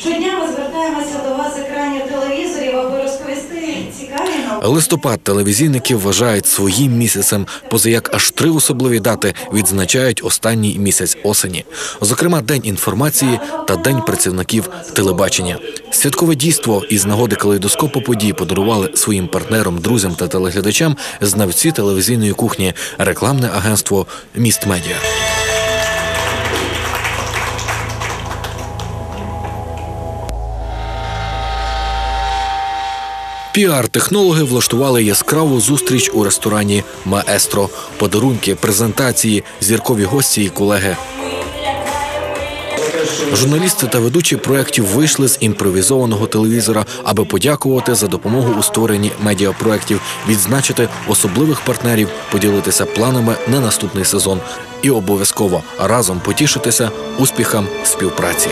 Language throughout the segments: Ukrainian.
Щодня ми звертаємося до вас з екранів телевізорів, аби розповісти цікаві новини. Листопад телевізійники вважають своїм місяцем, поза як аж три особливі дати відзначають останній місяць осені. Зокрема, День інформації та День працівників телебачення. Святкове дійство із нагоди калейдоскопу подій подарували своїм партнерам, друзям та телеглядачам знавці телевізійної кухні, рекламне агентство Міст Медіа. Піар-технологи влаштували яскраву зустріч у ресторані Маестро. Подарунки, презентації, зіркові гості і колеги. Журналісти та ведучі проєктів вийшли з імпровізованого телевізора, аби подякувати за допомогу у створенні медіапроєктів, відзначити особливих партнерів, поділитися планами на наступний сезон і обов'язково разом потішитися успіхам співпраці.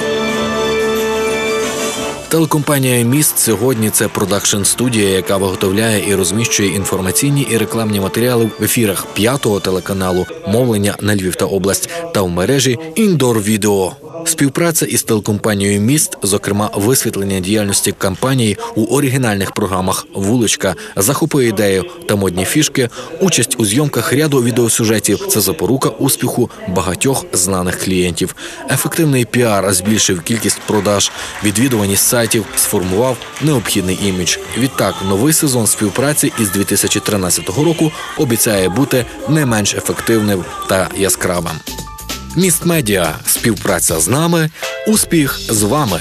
Телекомпанія Міст сьогодні це продакшн студія, яка виготовляє і розміщує інформаційні і рекламні матеріали в ефірах п'ятого телеканалу, мовлення на Львів та область та в мережі Індор Відео. Співпраця із телекомпанією Міст, зокрема висвітлення діяльності компанії у оригінальних програмах Вуличка, захопи ідею та модні фішки, участь у зйомках ряду відеосюжетів це запорука успіху багатьох знаних клієнтів. Ефективний піар збільшив кількість продаж, відвідуваність сайтів, сформував необхідний імідж. Відтак, новий сезон співпраці із 2013 року обіцяє бути не менш ефективним та яскравим. Міст медіа співпраця з нами, успіх з вами.